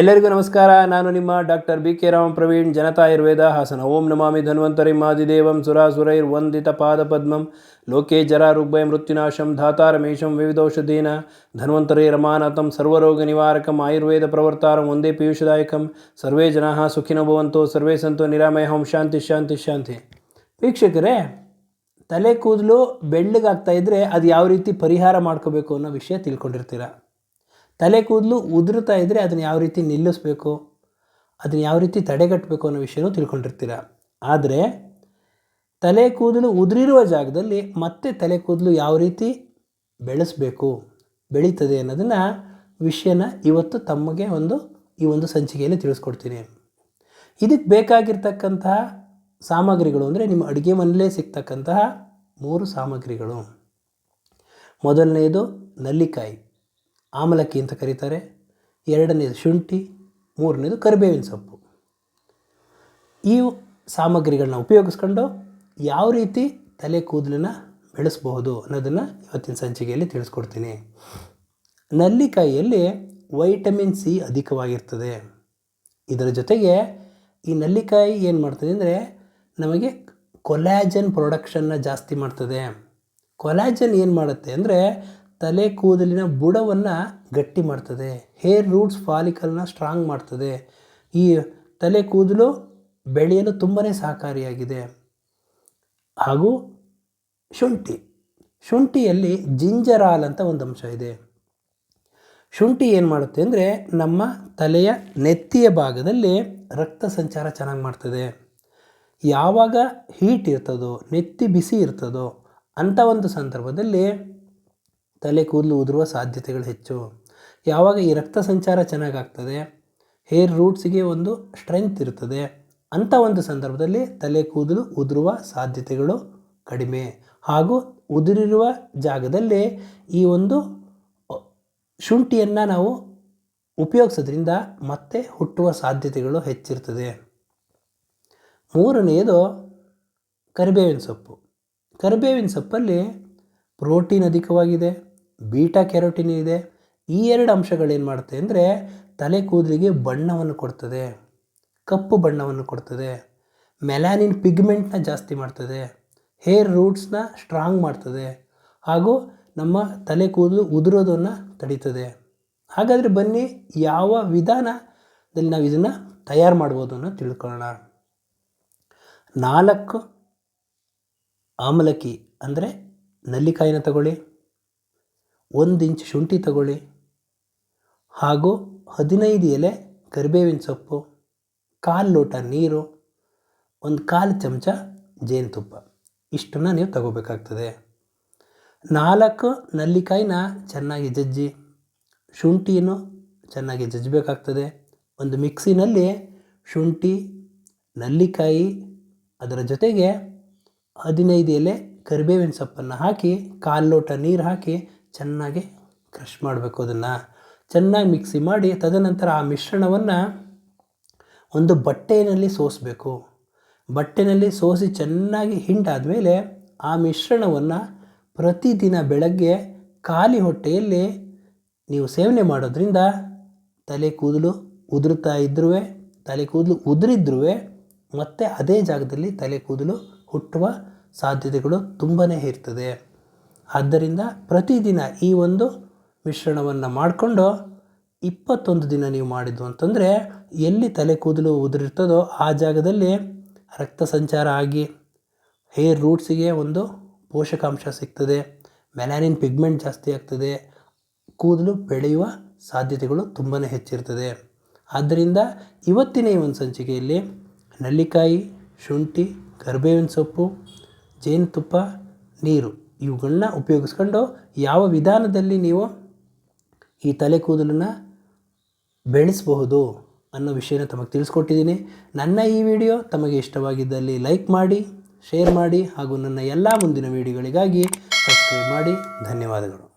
ಎಲ್ಲರಿಗೂ ನಮಸ್ಕಾರ. ನಾನು ನಿಮ್ಮ doctor B K Rama Praveen, Janata Ayurveda, Hassan. ಓಂ ನಮಾಮಿ ಧನ್ವಂತರಿ. ಮಾದಿದೇವಂ ಸುರಾಸುರೈರ್ ವಂದಿತ ಪಾದ ಪದ್ಮಂ. ಲೋಕೆ ಜರ ರುಗ್ಭಯ ಮೃತ್ಯುನಾಶಂ ಧಾತಾರಮೇಶಂ ವಿವಿಧೌಷಧೀನ. ಧನ್ವಂತರಿ ರಮಾನಾಥಂ ಸರ್ವರೋಗ ನಿವಾರಕಂ. ಆಯುರ್ವೇದ ಪ್ರವರ್ತಾರಂ ಒಂದೇ ಪೀಯೂಷದಾಯಕಂ. ಸರ್ವೇ ಜನಾ ಸುಖಿನೋ ಭವಂತೋ, ಸರ್ವೇ ಸಂತೋ ನಿರಾಮಯ ಹೋಂ ಶಾಂತಿ ಶಾಂತಿ ಶಾಂತಿ. ವೀಕ್ಷಕರೇ, ತಲೆ ಕೂದಲು ಬೆಳ್ಳಗಾಗ್ತಾ ಇದ್ದರೆ ಅದು ಯಾವ ರೀತಿ ಪರಿಹಾರ ಮಾಡ್ಕೋಬೇಕು ಅನ್ನೋ ವಿಷಯ ತಿಳ್ಕೊಂಡಿರ್ತೀರ? ತಲೆ ಕೂದಲು ಉದುರುತ್ತಾ ಇದ್ದರೆ ಅದನ್ನು ಯಾವ ರೀತಿ ನಿಲ್ಲಿಸ್ಬೇಕು, ಅದನ್ನು ಯಾವ ರೀತಿ ತಡೆಗಟ್ಟಬೇಕು ಅನ್ನೋ ವಿಷಯನೂ ತಿಳ್ಕೊಂಡಿರ್ತೀರ. ಆದರೆ ತಲೆ ಕೂದಲು ಉದುರಿರುವ ಜಾಗದಲ್ಲಿ ಮತ್ತೆ ತಲೆ ಕೂದಲು ಯಾವ ರೀತಿ ಬೆಳೆಸಬೇಕು, ಬೆಳೀತದೆ ಅನ್ನೋದನ್ನು ವಿಷಯನ ಇವತ್ತು ತಮಗೆ ಒಂದು, ಈ ಒಂದು ಸಂಚಿಕೆಯಲ್ಲಿ ತಿಳಿಸ್ಕೊಡ್ತೀನಿ. ಇದಕ್ಕೆ ಬೇಕಾಗಿರ್ತಕ್ಕಂತಹ ಸಾಮಗ್ರಿಗಳು ಅಂದರೆ ನಿಮ್ಮ ಅಡುಗೆ ಮನೆಯಲ್ಲೇ ಸಿಗ್ತಕ್ಕಂತಹ ಮೂರು ಸಾಮಗ್ರಿಗಳು. ಮೊದಲನೆಯದು ನಲ್ಲಿಕಾಯಿ. ಆಮಲಕ್ಕಿ ಅಂತ ಕರೀತಾರೆ. ಎರಡನೇದು ಶುಂಠಿ, ಮೂರನೇದು ಕರಿಬೇವಿನ ಸೊಪ್ಪು. ಈ ಸಾಮಗ್ರಿಗಳನ್ನ ಉಪಯೋಗಿಸ್ಕೊಂಡು ಯಾವ ರೀತಿ ತಲೆ ಕೂದಲನ್ನ ಬೆಳೆಸಬಹುದು ಅನ್ನೋದನ್ನು ಇವತ್ತಿನ ಸಂಚಿಕೆಯಲ್ಲಿ ತಿಳಿಸ್ಕೊಡ್ತೀನಿ. ನಲ್ಲಿಕಾಯಿಯಲ್ಲಿ ವೈಟಮಿನ್ ಸಿ ಅಧಿಕವಾಗಿರ್ತದೆ. ಇದರ ಜೊತೆಗೆ ಈ ನಲ್ಲಿಕಾಯಿ ಏನು ಮಾಡ್ತದೆ ಅಂದರೆ ನಮಗೆ ಕೊಲ್ಯಾಜನ್ ಪ್ರೊಡಕ್ಷನ್ನ ಜಾಸ್ತಿ ಮಾಡ್ತದೆ. ಕೊಲ್ಯಾಜನ್ ಏನು ಮಾಡುತ್ತೆ ಅಂದರೆ ತಲೆ ಕೂದಲಿನ ಬುಡವನ್ನು ಗಟ್ಟಿ ಮಾಡ್ತದೆ. ಹೇರ್ ರೂಟ್ಸ್ ಫಾಲಿಕಲ್ನ ಸ್ಟ್ರಾಂಗ್ ಮಾಡ್ತದೆ. ಈ ತಲೆ ಕೂದಲು ಬೆಳೆಯಲು ತುಂಬಾ ಸಹಕಾರಿಯಾಗಿದೆ. ಹಾಗೂ ಶುಂಠಿ. ಶುಂಠಿಯಲ್ಲಿ ಜಿಂಜರಾಲ್ ಅಂತ ಒಂದು ಅಂಶ ಇದೆ. ಶುಂಠಿ ಏನು ಮಾಡುತ್ತೆ ಅಂದರೆ ನಮ್ಮ ತಲೆಯ ನೆತ್ತಿಯ ಭಾಗದಲ್ಲಿ ರಕ್ತ ಸಂಚಾರ ಚೆನ್ನಾಗಿ ಮಾಡ್ತದೆ. ಯಾವಾಗ ಹೀಟ್ ಇರ್ತದೋ, ನೆತ್ತಿ ಬಿಸಿ ಇರ್ತದೋ ಅಂಥ ಒಂದು ಸಂದರ್ಭದಲ್ಲಿ ತಲೆ ಕೂದಲು ಉದುರುವ ಸಾಧ್ಯತೆಗಳು ಹೆಚ್ಚು. ಯಾವಾಗ ಈ ರಕ್ತ ಸಂಚಾರ ಚೆನ್ನಾಗಾಗ್ತದೆ? ಹೇರ್ ರೂಟ್ಸ್ಗೆ ಒಂದು ಸ್ಟ್ರೆಂತ್ ಇರ್ತದೆ ಅಂಥ ಒಂದು ಸಂದರ್ಭದಲ್ಲಿ ತಲೆ ಕೂದಲು ಉದುರುವ ಸಾಧ್ಯತೆಗಳು ಕಡಿಮೆ. ಹಾಗೂ ಉದುರಿರುವ ಜಾಗದಲ್ಲಿ ಈ ಒಂದು ಶುಂಠಿಯನ್ನು ನಾವು ಉಪಯೋಗಿಸೋದ್ರಿಂದ ಮತ್ತೆ ಹುಟ್ಟುವ ಸಾಧ್ಯತೆಗಳು ಹೆಚ್ಚಿರ್ತದೆ. ಮೂರನೆಯದು ಕರಿಬೇವಿನ ಸೊಪ್ಪು. ಕರಿಬೇವಿನ ಸೊಪ್ಪಲ್ಲಿ ಪ್ರೋಟೀನ್ ಅಧಿಕವಾಗಿದೆ. ಬೀಟಾ ಕೆರೋಟಿನ್ ಇದೆ. ಈ ಎರಡು ಅಂಶಗಳೇನು ಮಾಡುತ್ತೆ ಅಂದರೆ ತಲೆ ಕೂದಲಿಗೆ ಬಣ್ಣವನ್ನು ಕೊಡ್ತದೆ. ಕಪ್ಪು ಬಣ್ಣವನ್ನು ಕೊಡ್ತದೆ. ಮೆಲಾನಿನ್ ಪಿಗ್ಮೆಂಟ್ನ ಜಾಸ್ತಿ ಮಾಡ್ತದೆ. ಹೇರ್ ರೂಟ್ಸ್ನ ಸ್ಟ್ರಾಂಗ್ ಮಾಡ್ತದೆ. ಹಾಗೂ ನಮ್ಮ ತಲೆ ಕೂದಲು ಉದುರೋದನ್ನು ತಡೀತದೆ. ಹಾಗಾದರೆ ಬನ್ನಿ ಯಾವ ವಿಧಾನದಲ್ಲಿ ನಾವು ಇದನ್ನು ತಯಾರು ಮಾಡ್ಬೋದು ಅನ್ನೋ ತಿಳ್ಕೊಳ್ಳೋಣ. ನಾಲ್ಕು ಆಮಲಕ್ಕಿ ಅಂದರೆ ನಲ್ಲಿಕಾಯಿನ ತಗೊಳ್ಳಿ. ಒಂದು ಇಂಚು ಶುಂಠಿ ತಗೊಳ್ಳಿ. ಹಾಗೂ ಹದಿನೈದು ಎಲೆ ಕರಿಬೇವಿನ ಸೊಪ್ಪು, ಕಾಲು ಲೋಟ ನೀರು, ಒಂದು ಕಾಲು ಚಮಚ ಜೇನುತುಪ್ಪ. ಇಷ್ಟನ್ನು ನೀವು ತಗೋಬೇಕಾಗ್ತದೆ. ನಾಲ್ಕು ನಲ್ಲಿಕಾಯಿನ ಚೆನ್ನಾಗಿ ಜಜ್ಜಿ. ಶುಂಠಿಯನ್ನು ಚೆನ್ನಾಗಿ ಜಜ್ಜಬೇಕಾಗ್ತದೆ. ಒಂದು ಮಿಕ್ಸಿನಲ್ಲಿ ಶುಂಠಿ, ನಲ್ಲಿಕಾಯಿ, ಅದರ ಜೊತೆಗೆ ಹದಿನೈದು ಎಲೆ ಕರಿಬೇವಿನ ಸೊಪ್ಪನ್ನು ಹಾಕಿ, ಕಾಲು ಲೋಟ ನೀರು ಹಾಕಿ ಚೆನ್ನಾಗಿ ಕ್ರಷ್ ಮಾಡಬೇಕು ಅದನ್ನು. ಚೆನ್ನಾಗಿ ಮಿಕ್ಸಿ ಮಾಡಿ ತದನಂತರ ಆ ಮಿಶ್ರಣವನ್ನು ಒಂದು ಬಟ್ಟೆಯಲ್ಲಿ ಸೋಸಬೇಕು. ಬಟ್ಟೆಯಲ್ಲಿ ಸೋಸಿ ಚೆನ್ನಾಗಿ ಹಿಂಡಾದ ಮೇಲೆ ಆ ಮಿಶ್ರಣವನ್ನು ಪ್ರತಿದಿನ ಬೆಳಗ್ಗೆ ಖಾಲಿ ಹೊಟ್ಟೆಯಲ್ಲಿ ನೀವು ಸೇವನೆ ಮಾಡೋದ್ರಿಂದ ತಲೆ ಕೂದಲು ಉದುರುತ್ತಾ ಇದ್ರೂ ತಲೆ ಕೂದಲು ಉದುರಿದ್ರೂ ಮತ್ತು ಅದೇ ಜಾಗದಲ್ಲಿ ತಲೆ ಕೂದಲು ಹುಟ್ಟುವ ಸಾಧ್ಯತೆಗಳು ತುಂಬಾ ಇರ್ತದೆ. ಆದ್ದರಿಂದ ಪ್ರತಿದಿನ ಈ ಒಂದು ಮಿಶ್ರಣವನ್ನು ಮಾಡಿಕೊಂಡು ಇಪ್ಪತ್ತೊಂದು ದಿನ ನೀವು ಮಾಡಿದ್ದು ಅಂತಂದರೆ ಎಲ್ಲಿ ತಲೆ ಕೂದಲು ಉದುರಿರ್ತದೋ ಆ ಜಾಗದಲ್ಲಿ ರಕ್ತ ಸಂಚಾರ ಆಗಿ ಹೇರ್ ರೂಟ್ಸಿಗೆ ಒಂದು ಪೋಷಕಾಂಶ ಸಿಗ್ತದೆ ಮೆಲಾನಿನ್ ಪಿಗ್ಮೆಂಟ್ ಜಾಸ್ತಿ ಆಗ್ತದೆ, ಕೂದಲು ಬೆಳೆಯುವ ಸಾಧ್ಯತೆಗಳು ತುಂಬಾ ಹೆಚ್ಚಿರ್ತದೆ. ಆದ್ದರಿಂದ ಇವತ್ತಿನ ಈ ಒಂದು ಸಂಚಿಕೆಯಲ್ಲಿ ನಲ್ಲಿಕಾಯಿ, ಶುಂಠಿ, ಕರ್ಬೇವಿನ ಸೊಪ್ಪು, ಜೇನುತುಪ್ಪ, ನೀರು ಇವುಗಳನ್ನ ಉಪಯೋಗಿಸ್ಕೊಂಡು ಯಾವ ವಿಧಾನದಲ್ಲಿ ನೀವು ಈ ತಲೆ ಕೂದಲನ್ನು ಬೆಳೆಸಬಹುದು ಅನ್ನೋ ವಿಷಯನ ತಮಗೆ ತಿಳಿಸ್ಕೊಟ್ಟಿದ್ದೀನಿ. ನನ್ನ ಈ ವಿಡಿಯೋ ತಮಗೆ ಇಷ್ಟವಾಗಿದ್ದಲ್ಲಿ ಲೈಕ್ ಮಾಡಿ, ಶೇರ್ ಮಾಡಿ ಹಾಗೂ ನನ್ನ ಎಲ್ಲ ಮುಂದಿನ ವಿಡಿಯೋಗಳಿಗಾಗಿ ಸಬ್ಸ್ಕ್ರೈಬ್ ಮಾಡಿ. ಧನ್ಯವಾದಗಳು.